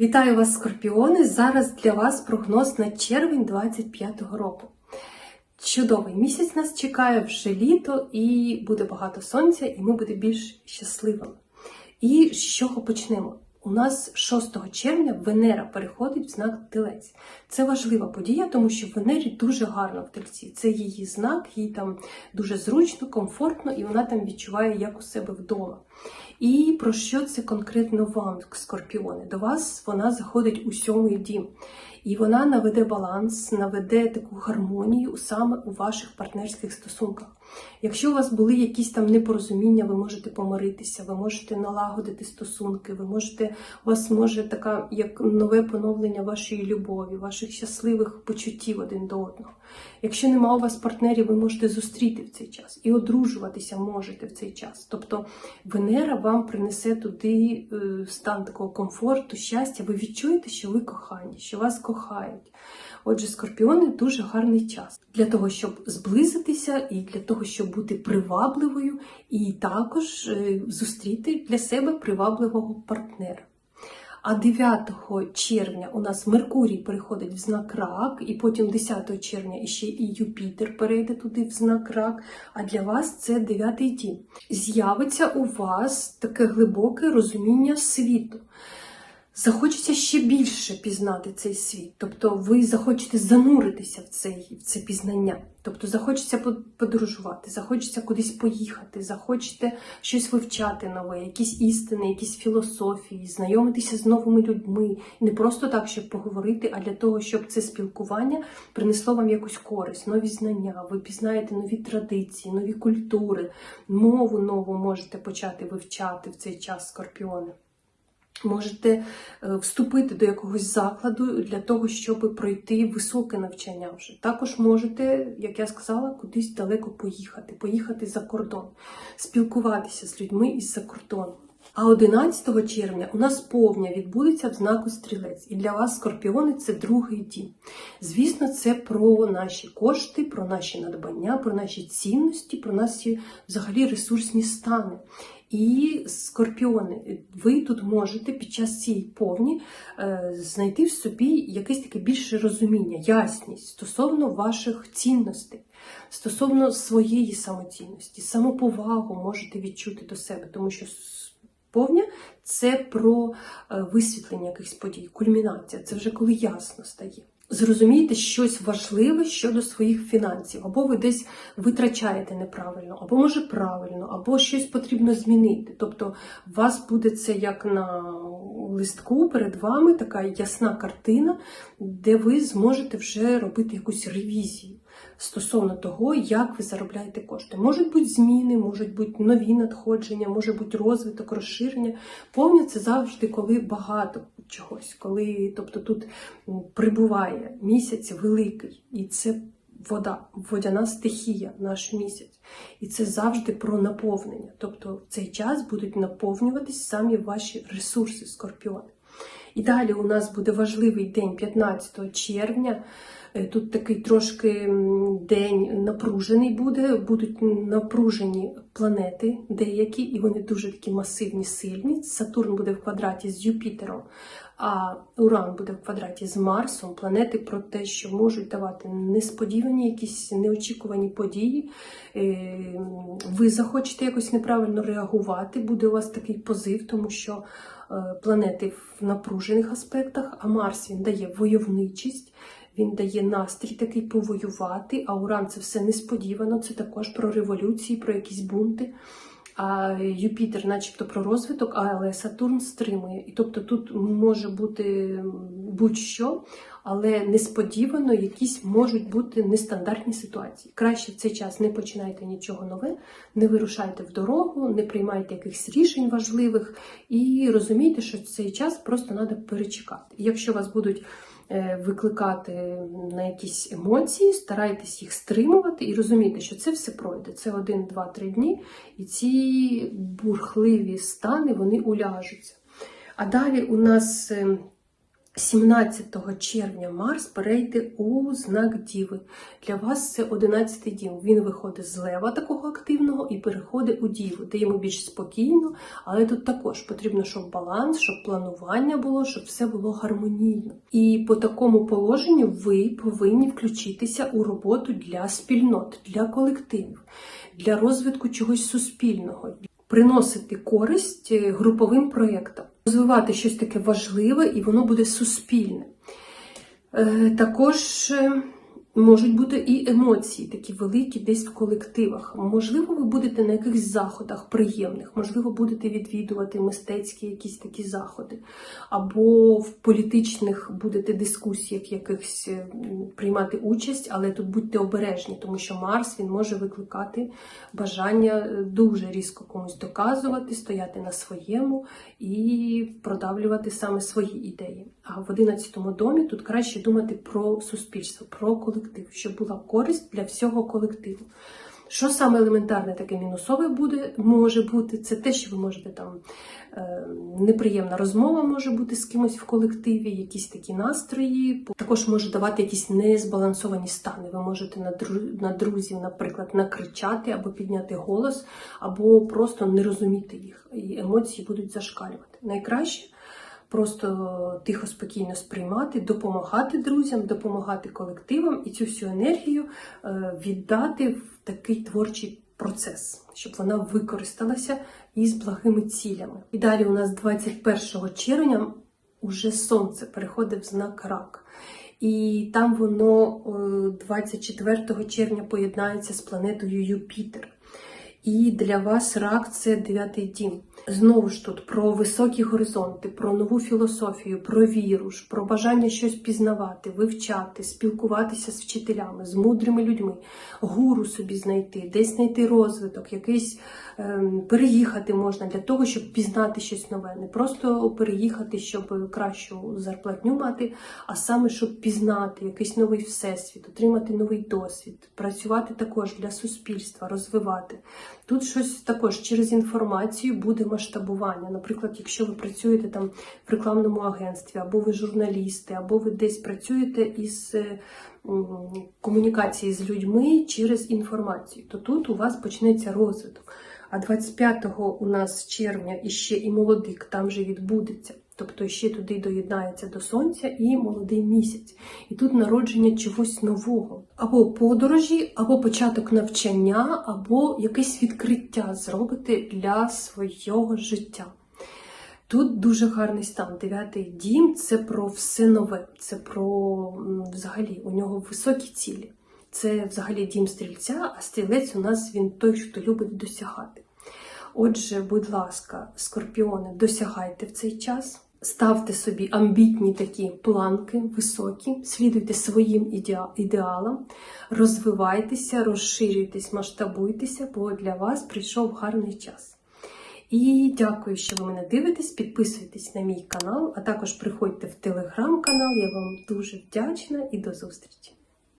Вітаю вас, скорпіони! Зараз для вас прогноз на червень 25-го року. Чудовий місяць нас чекає вже літо, і буде багато сонця, і ми будемо більш щасливими. І з чого почнемо? У нас 6 червня Венера переходить в знак Телець. Це важлива подія, тому що Венері дуже гарно в тельці. Це її знак, їй там дуже зручно, комфортно, і вона там відчуває як у себе вдома. І про що це конкретно вам, скорпіони? До вас вона заходить у сьомий дім. І вона наведе баланс, наведе таку гармонію саме у ваших партнерських стосунках. Якщо у вас були якісь там непорозуміння, ви можете помиритися, ви можете налагодити стосунки, ви можете, у вас може така як нове поновлення вашої любові, ваших щасливих почуттів один до одного. Якщо нема у вас партнерів, ви можете зустріти в цей час і одружуватися можете в цей час. Тобто Венера вам принесе туди е, стан такого комфорту, щастя. Ви відчуєте, що ви кохані, що вас кохають. Отже, скорпіони дуже гарний час для того, щоб зблизитися, і для того, щоб бути привабливою, і також е, зустріти для себе привабливого партнера. А 9 червня у нас Меркурій переходить в знак рак, і потім 10 червня іще і Юпітер перейде туди в знак рак. А для вас це 9 дім. З'явиться у вас таке глибоке розуміння світу. Захочеться ще більше пізнати цей світ, тобто ви захочете зануритися в цей, в це пізнання. Тобто захочеться подорожувати, захочеться кудись поїхати, захочете щось вивчати нове, якісь істини, якісь філософії, знайомитися з новими людьми. Не просто так, щоб поговорити, а для того, щоб це спілкування принесло вам якусь користь, нові знання, ви пізнаєте нові традиції, нові культури, мову нову можете почати вивчати в цей час скорпіони. Можете е, вступити до якогось закладу для того, щоб пройти високе навчання вже. Також можете, як я сказала, кудись далеко поїхати, поїхати за кордон, спілкуватися з людьми із-за кордону. А 11 червня у нас повня відбудеться в знаку стрілець. І для вас, скорпіони, це другий дім. Звісно, це про наші кошти, про наші надбання, про наші цінності, про наші взагалі ресурсні стани. І скорпіони, ви тут можете під час цієї повні е, знайти в собі якесь таке більше розуміння, ясність стосовно ваших цінностей, стосовно своєї самоцінності, самоповагу можете відчути до себе, тому що повня це про е, висвітлення якихось подій, кульмінація, це вже коли ясно стає зрозумієте щось важливе щодо своїх фінансів, або ви десь витрачаєте неправильно, або може правильно, або щось потрібно змінити. Тобто, у вас буде це як на листку перед вами така ясна картина, де ви зможете вже робити якусь ревізію. Стосовно того, як ви заробляєте кошти. Можуть бути зміни, можуть бути нові надходження, може бути розвиток, розширення. Повні це завжди, коли багато чогось, коли тобто тут прибуває місяць великий, і це вода, водяна стихія, наш місяць. І це завжди про наповнення. Тобто в цей час будуть наповнюватись самі ваші ресурси, скорпіони. І далі у нас буде важливий день 15 червня. Е, тут такий трошки день напружений буде, будуть напружені планети деякі, і вони дуже такі масивні, сильні. Сатурн буде в квадраті з Юпітером, а Уран буде в квадраті з Марсом. Планети про те, що можуть давати несподівані, якісь неочікувані події. Е, ви захочете якось неправильно реагувати, буде у вас такий позив, тому що. Е, планети в напружених аспектах, а Марс він дає войовничість, він дає настрій такий повоювати, а Уран це все несподівано, це також про революції, про якісь бунти. А Юпітер, начебто, про розвиток, але Сатурн стримує. І тобто тут може бути будь-що, але несподівано якісь можуть бути нестандартні ситуації. Краще в цей час не починайте нічого нове, не вирушайте в дорогу, не приймайте якихось рішень важливих і розумійте, що цей час просто треба перечекати. Якщо вас будуть викликати на якісь емоції, старайтесь їх стримувати і розуміти, що це все пройде. Це один, два, три дні, і ці бурхливі стани вони уляжуться. А далі у нас 17 червня Марс перейде у знак Діви. Для вас це 11 дім. Він виходить з лева такого активного і переходить у Діву, де йому більш спокійно, але тут також потрібно, щоб баланс, щоб планування було, щоб все було гармонійно. І по такому положенню ви повинні включитися у роботу для спільнот, для колективів, для розвитку чогось суспільного, приносити користь е, груповим проєктам, розвивати щось таке важливе і воно буде суспільне. Е, Також е, можуть бути і емоції, такі великі, десь в колективах. Можливо, ви будете на якихось заходах приємних, можливо, будете відвідувати мистецькі якісь такі заходи, або в політичних будете дискусіях якихось е, приймати участь, але тут будьте обережні, тому що Марс він може викликати бажання е, дуже різко комусь доказувати, стояти на своєму і продавлювати саме свої ідеї. В 11 домі тут краще думати про суспільство, про колектив, щоб була користь для всього колективу. Що саме елементарне таке мінусове буде, може бути, це те, що ви можете там е, неприємна розмова може бути з кимось в колективі, якісь такі настрої. Також може давати якісь незбалансовані стани. Ви можете на друзів, наприклад, накричати або підняти голос, або просто не розуміти їх, і емоції будуть зашкалювати. Найкраще просто тихо, спокійно сприймати, допомагати друзям, допомагати колективам і цю всю енергію е, віддати в такий творчий процес, щоб вона використалася із благими цілями. І далі у нас 21 червня уже сонце переходить в знак рак. І там воно е, 24 червня поєднається з планетою Юпітер. І для вас рак це дев'ятий дім. Знову ж тут про високі горизонти, про нову філософію, про віру, про бажання щось пізнавати, вивчати, спілкуватися з вчителями, з мудрими людьми, гуру собі знайти, десь знайти розвиток, якийсь ем, переїхати можна для того, щоб пізнати щось нове. Не просто переїхати, щоб кращу зарплатню мати, а саме щоб пізнати якийсь новий всесвіт, отримати новий досвід, працювати також для суспільства, розвивати. Тут щось також через інформацію буде масштабування. Наприклад, якщо ви працюєте там в рекламному агентстві, або ви журналісти, або ви десь працюєте із е, комунікації з людьми через інформацію, то тут у вас почнеться розвиток. А 25 у нас червня іще і молодик там же відбудеться. Тобто ще туди доєднається до сонця і молодий місяць. І тут народження чогось нового. Або подорожі, або початок навчання, або якесь відкриття зробити для свого життя. Тут дуже гарний стан. Дев'ятий дім це про все нове, це про взагалі у нього високі цілі. Це взагалі дім стрільця, а стрілець у нас він той, хто любить досягати. Отже, будь ласка, скорпіони, досягайте в цей час. Ставте собі амбітні такі планки високі, слідуйте своїм ідеалам, розвивайтеся, розширюйтесь, масштабуйтеся, бо для вас прийшов гарний час. І дякую, що ви мене дивитесь. Підписуйтесь на мій канал, а також приходьте в телеграм-канал. Я вам дуже вдячна і до зустрічі!